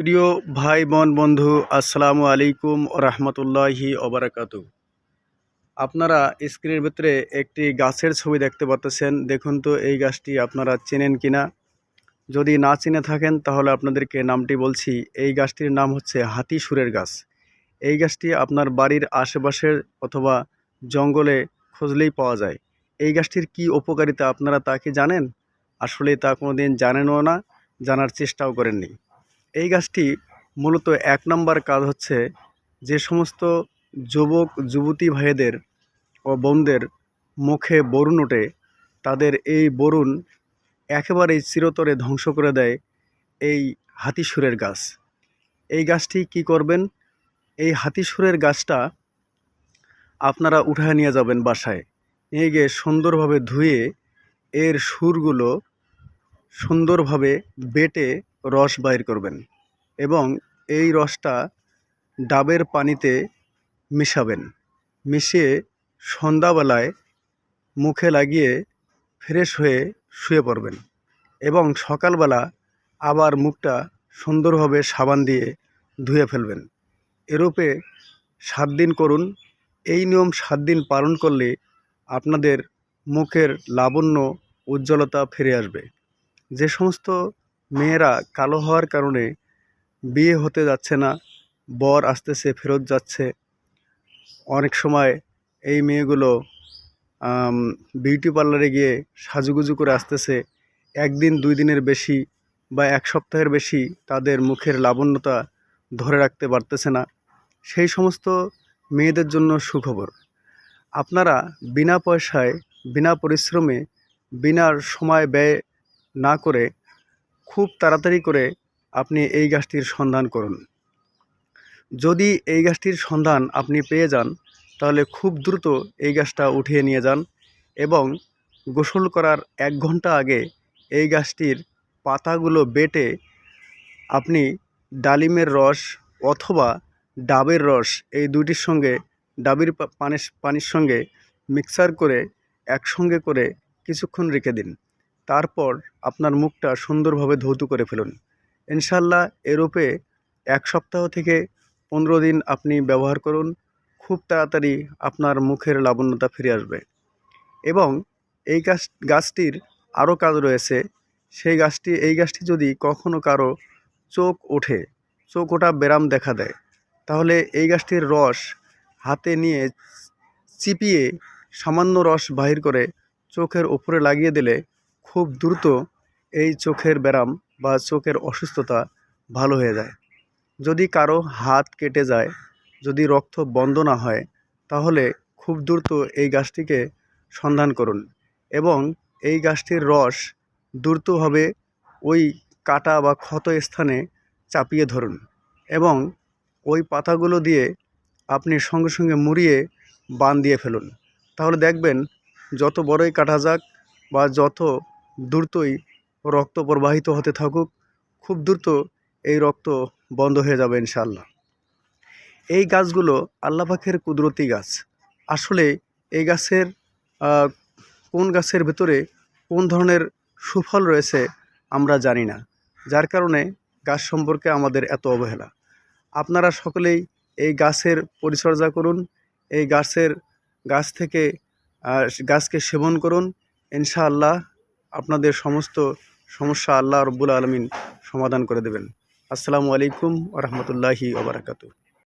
প্রিয় ভাই, বোন, বন্ধু, আসসালামু আলাইকুম রহমতুল্লাহি ওবরাকাতু আপনারা স্ক্রিনের ভিতরে একটি গাছের ছবি দেখতে পাচ্ছেন দেখুন তো, এই গাছটি আপনারা চেনেন কিনা? যদি না চিনে থাকেন, তাহলে আপনাদেরকে নামটি বলছি। এই গাছটির নাম হচ্ছে হাতি সুরের গাছ। এই গাছটি আপনার বাড়ির আশেপাশের অথবা জঙ্গলে খুঁজলেই পাওয়া যায়। এই গাছটির কি উপকারিতা আপনারা তা কি জানেন? আসলে তা কোনো দিন জানেনও না, জানার চেষ্টাও করেননি। এই গাছটি মূলত এক নম্বর কাজ হচ্ছে যে সমস্ত যুবক, যুবতী ভাইদের ও বোনদের মুখে বরুণ ওঠে। তাদের এই বরুণ একেবারেই চিরতরে ধ্বংস করে দেয় এই হাতিসুরের গাছ। এই গাছটি কি করবেন? এই হাতিসুরের গাছটা আপনারা উঠায় নিয়ে যাবেন বাসায়। নিয়ে গিয়ে সুন্দরভাবে ধুয়ে এর সুরগুলো সুন্দরভাবে বেটে রস বাইর করবেন এবং এই রসটা ডাবের পানিতে মিশাবেন। মিশিয়ে সন্ধ্যাবেলায় মুখে লাগিয়ে ফ্রেশ হয়ে শুয়ে পড়বেন এবং সকালবেলা আবার মুখটা সুন্দরভাবে সাবান দিয়ে ধুয়ে ফেলবেন। এরূপে সাত দিন করুন। এই নিয়ম সাত দিন পালন করলে আপনাদের মুখের লাবণ্য, উজ্জ্বলতা ফিরে আসবে। যে সমস্ত মেয়েরা কালো হওয়ার কারণে বিয়ে হতে যাচ্ছে না, বর আসতেছে, ফেরত যাচ্ছে। অনেক সময় এই মেয়েগুলো বিউটি পার্লারে গিয়ে সাজুগুজু করে আসতেছে। একদিন, দুই দিনের বেশি বা এক সপ্তাহের বেশি তাদের মুখের লাবণ্যতা ধরে রাখতে পারতেছে না। সেই সমস্ত মেয়েদের জন্য সুখবর। আপনারা বিনা পয়সায়, বিনা পরিশ্রমে, বিনার সময় ব্যয় না করে খুব তাড়াতাড়ি করে আপনি এই গাছটির সন্ধান করুন। যদি এই গাছটির সন্ধান আপনি পেয়ে যান, তাহলে খুব দ্রুত এই গাছটা উঠিয়ে নিয়ে যান এবং গোসল করার এক ঘণ্টা আগে এই গাছটির পাতাগুলো বেটে আপনি ডালিমের রস অথবা ডাবের রস এই দুটির সঙ্গে, ডাবের পানির পানির সঙ্গে মিক্সার করে একসঙ্গে করে কিছুক্ষণ রেখে দিন। তারপর আপনার মুখটা সুন্দরভাবে ধৌত করে ফেলুন। ইনশাল্লাহ এরূপে এক সপ্তাহ থেকে পনেরো দিন আপনি ব্যবহার করুন। খুব তাড়াতাড়ি আপনার মুখের লাবণ্যতা ফিরে আসবে। এবং এই গাছ, গাছটির আরও কাজ রয়েছে। সেই গাছটি, এই গাছটি যদি কখনো কারও চোখ ওঠে, চোখ ওঠা ব্যারাম দেখা দেয়, তাহলে এই গাছটির রস হাতে নিয়ে চিপিয়ে সামান্য রস বাহির করে চোখের ওপরে লাগিয়ে দিলে খুব দ্রুত এই চোখের ব্যায়াম বা চোখের অসুস্থতা ভালো হয়ে যায়। যদি কারও হাত কেটে যায়, যদি রক্ত বন্ধ না হয়, তাহলে খুব দ্রুত এই গাছটিকে সন্ধান করুন এবং এই গাছটির রস দ্রুতভাবে ওই কাটা বা ক্ষত স্থানে চাপিয়ে ধরুন এবং ওই পাতাগুলো দিয়ে আপনি সঙ্গে সঙ্গে মুড়িয়ে বান দিয়ে ফেলুন। তাহলে দেখবেন যত বড়ই কাটা যাক বা যত দ্রুতই রক্ত প্রবাহিত হতে থাকুক, খুব দ্রুত এই রক্ত বন্ধ হয়ে যাবে ইনশাল্লাহ এই গাছগুলো আল্লাহ পাখের কুদরতি গাছ। আসলে এই গাছের কোন গাছের ভেতরে কোন ধরনের সুফল রয়েছে আমরা জানি না। যার কারণে গাছ সম্পর্কে আমাদের এত অবহেলা। আপনারা সকলেই এই গাছের পরিচর্যা করুন, এই গাছের গাছ থেকে গাছকে সেবন করুন, ইনশাআল্লাহ আপনাদের সমস্ত সমস্যা আল্লাহ রব্বুল আলমিন সমাধান করে দেবেন। আসসালামু আলাইকুম রহমতুল্লাহি ওবরাকাতু